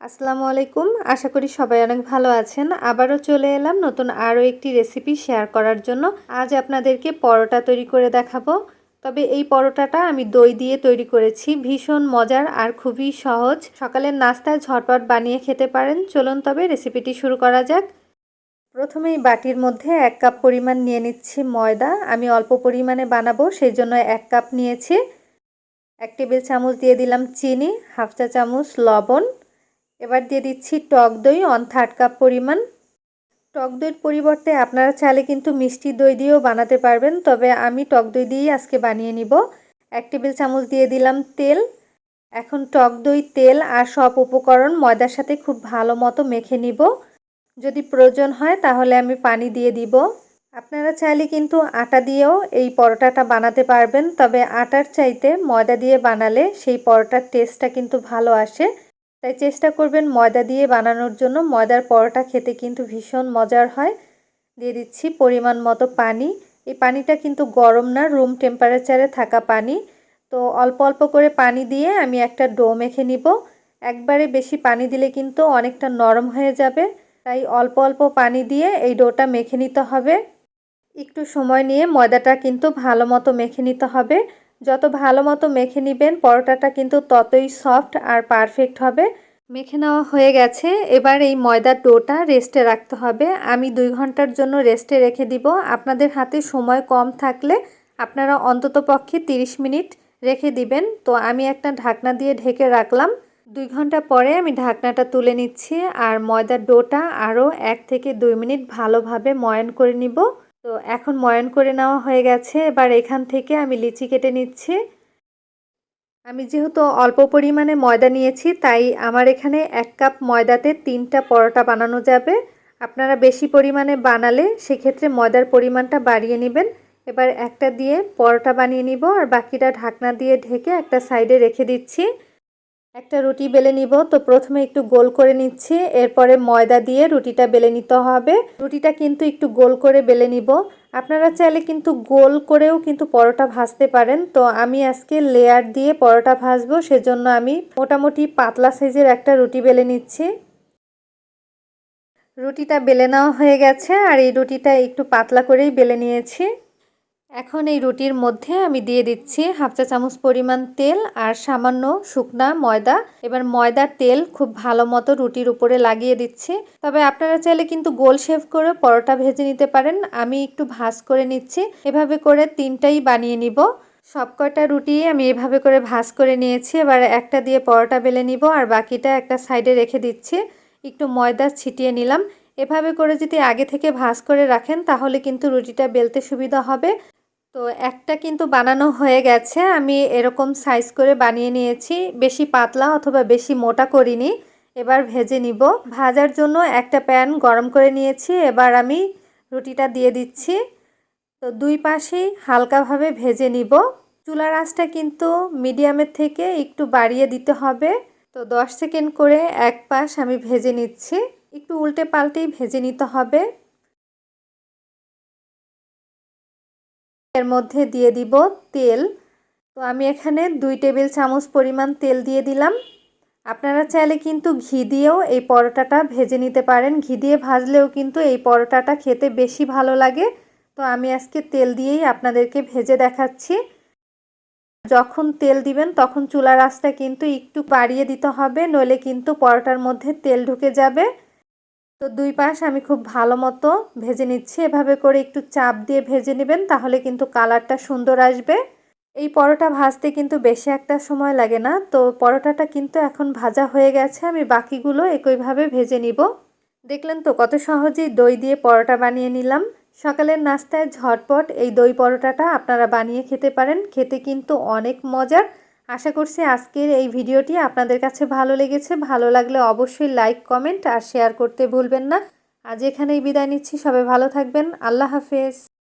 আসসালামু আলাইকুম। আশা করি সবাই অনেক ভালো আছেন। আবারও চলে এলাম নতুন আরও একটি রেসিপি শেয়ার করার জন্য। আজ আপনাদেরকে পরোটা তৈরি করে দেখাবো। তবে এই পরোটাটা আমি দই দিয়ে তৈরি করেছি। ভীষণ মজার আর খুবই সহজ। সকালের নাস্তায় ঝটপট বানিয়ে খেতে পারেন। চলুন তবে রেসিপিটি শুরু করা যাক। প্রথমেই বাটির মধ্যে এক কাপ পরিমাণ নিয়ে নিচ্ছি ময়দা। আমি অল্প পরিমাণে বানাবো সেই জন্য এক কাপ নিয়েছি। এক টেবিল চামচ দিয়ে দিলাম চিনি, হাফ চা চামচ লবণ। এবার দিয়ে দিচ্ছি টক দই অন থার্ড কাপ পরিমাণ। টক দইয়ের পরিবর্তে আপনারা চাইলে কিন্তু মিষ্টি দই দিয়েও বানাতে পারবেন, তবে আমি টক দই দিয়েই আজকে বানিয়ে নিব। এক টেবিল চামচ দিয়ে দিলাম তেল। এখন টক দই, তেল আর সব উপকরণ ময়দার সাথে খুব ভালো মতো মেখে নিব। যদি প্রয়োজন হয় তাহলে আমি পানি দিয়ে দিব। আপনারা চাইলে কিন্তু আটা দিয়েও এই পরোটাটা বানাতে পারবেন, তবে আটার চাইতে ময়দা দিয়ে বানালে সেই পরোটার টেস্টটা কিন্তু ভালো আসে। তাই চেষ্টা করবেন ময়দা দিয়ে বানানোর জন্য। ময়দার পরোটা খেতে কিন্তু ভীষণ মজার হয়। দিয়ে দিচ্ছি পরিমাণ মতো পানি। এই পানিটা কিন্তু গরম না রুম টেম্পারেচারে থাকা পানি। তো অল্প অল্প করে পানি দিয়ে আমি একটা ডো মেখে নিব। একবারে বেশি পানি দিলে কিন্তু অনেকটা নরম হয়ে যাবে। তাই অল্প অল্প পানি দিয়ে এই ডোটা মেখে নিতে হবে। একটু সময় নিয়ে ময়দাটা কিন্তু ভালো মতো মেখে নিতে হবে। যত ভালো মতো মেখে নেবেন, পরোটাটা কিন্তু ততই সফট আর পারফেক্ট হবে। মেখে নেওয়া হয়ে গেছে। এবার এই ময়দার ডোটা রেস্টে রাখতে হবে। আমি দুই ঘণ্টার জন্য রেস্টে রেখে দিব। আপনাদের হাতে সময় কম থাকলে আপনারা অন্তত পক্ষে তিরিশ মিনিট রেখে দিবেন। তো আমি একটা ঢাকনা দিয়ে ঢেকে রাখলাম। দুই ঘণ্টা পরে আমি ঢাকনাটা তুলে নিচ্ছি। আর ময়দার ডোটা আরও এক থেকে দুই মিনিট ভালোভাবে ময়ন করে নিব। তো এখন ময়ন করে নেওয়া হয়ে গেছে। এবার এখান থেকে আমি লিচি কেটে নিচ্ছি। আমি যেহেতু অল্প পরিমাণে ময়দা নিয়েছি, তাই আমার এখানে এক কাপ ময়দাতে তিনটা পরোটা বানানো যাবে। আপনারা বেশি পরিমাণে বানালে সেক্ষেত্রে ময়দার পরিমাণটা বাড়িয়ে নেবেন। এবার একটা দিয়ে পরোটা বানিয়ে নিব, আর বাকিটা ঢাকনা দিয়ে ঢেকে একটা সাইডে রেখে দিচ্ছি। একটা রুটি বেলে নিব। তো প্রথমে একটু গোল করে নিচ্ছি, এরপরে ময়দা দিয়ে রুটিটা বেলে নিতে হবে। রুটিটা কিন্তু একটু গোল করে বেলে নিব। আপনারা চাইলে কিন্তু গোল করেও কিন্তু পরোটা ভাজতে পারেন। তো আমি আজকে লেয়ার দিয়ে পরোটা ভাজবো, সেজন্য আমি মোটামুটি পাতলা সাইজের একটা রুটি বেলে নিচ্ছি। রুটিটা বেলে নেওয়া হয়ে গেছে, আর এই রুটিটা একটু পাতলা করেই বেলে নিয়েছি। এখন এই রুটির মধ্যে আমি দিয়ে দিচ্ছি হাফ চা চামচ পরিমাণ তেল আর সামান্য শুকনা ময়দা। এবার ময়দার তেল খুব ভালো মতো রুটির উপরে লাগিয়ে দিচ্ছি। তবে আপনারা চাইলে কিন্তু গোল শেভ করে পরোটা ভেজে নিতে পারেন। আমি একটু ভাজ করে নিচ্ছি। এভাবে করে তিনটাই বানিয়ে নিব। সব কয়টা রুটি আমি এভাবে করে ভাজ করে নিয়েছি। এবার একটা দিয়ে পরোটা বেলে নিব আর বাকিটা একটা সাইডে রেখে দিচ্ছি। একটু ময়দা ছিটিয়ে নিলাম। এভাবে করে যদি আগে থেকে ভাজ করে রাখেন তাহলে কিন্তু রুটিটা বেলতে সুবিধা হবে। তো একটা কিন্তু বানানো হয়ে গেছে। আমি এরকম সাইজ করে বানিয়ে নিয়েছি। বেশি পাতলা অথবা বেশি মোটা করিনি। এবার ভেজে নিব। ভাজার জন্য একটা প্যান গরম করে নিয়েছি। এবার আমি রুটিটা দিয়ে দিচ্ছি। তো দুই পাশেই হালকাভাবে ভেজে নিব। চুলার আঁচটা কিন্তু মিডিয়ামের থেকে একটু বাড়িয়ে দিতে হবে। তো দশ সেকেন্ড করে এক পাশ আমি ভেজে নিচ্ছি। একটু উল্টে পাল্টেই ভেজে নিতে হবে। এর মধ্যে দিয়ে দিব তেল। তো আমি এখানে দুই টেবিল চামচ পরিমাণ তেল দিয়ে দিলাম। আপনারা চাইলে কিন্তু ঘি দিয়েও এই পরোটাটা ভেজে নিতে পারেন। ঘি দিয়ে ভাজলেও কিন্তু এই পরোটাটা খেতে বেশি ভালো লাগে। তো আমি আজকে তেল দিয়েই আপনাদেরকে ভেজে দেখাচ্ছি। যখন তেল দিবেন তখন চুলার আঁচটা কিন্তু একটু বাড়িয়ে দিতে হবে, নইলে কিন্তু পরোটার মধ্যে তেল ঢুকে যাবে। তো দুই পাশ আমি খুব ভালো মতো ভেজে নিচ্ছি। এভাবে করে একটু চাপ দিয়ে ভেজে নেবেন, তাহলে কিন্তু কালারটা সুন্দর আসবে। এই পরোটা ভাজতে কিন্তু বেশি একটা সময় লাগে না, তো পরোটাটা কিন্তু এখন ভাজা হয়ে গেছে। আমি বাকিগুলো একইভাবে ভেজে নিব। দেখলেন তো কত সহজেই দই দিয়ে পরোটা বানিয়ে নিলাম। সকালের নাস্তায় ঝটপট এই দই পরোটাটা আপনারা বানিয়ে খেতে পারেন। খেতে কিন্তু অনেক মজার। আশা করছি আজকের এই ভিডিওটি আপনাদের কাছে ভালো লেগেছে। ভালো লাগলে অবশ্যই লাইক কমেন্ট আর শেয়ার করতে ভুলবেন না। আজ এখানেই বিদায় নিচ্ছি। সবাই ভালো থাকবেন। আল্লাহ হাফেজ।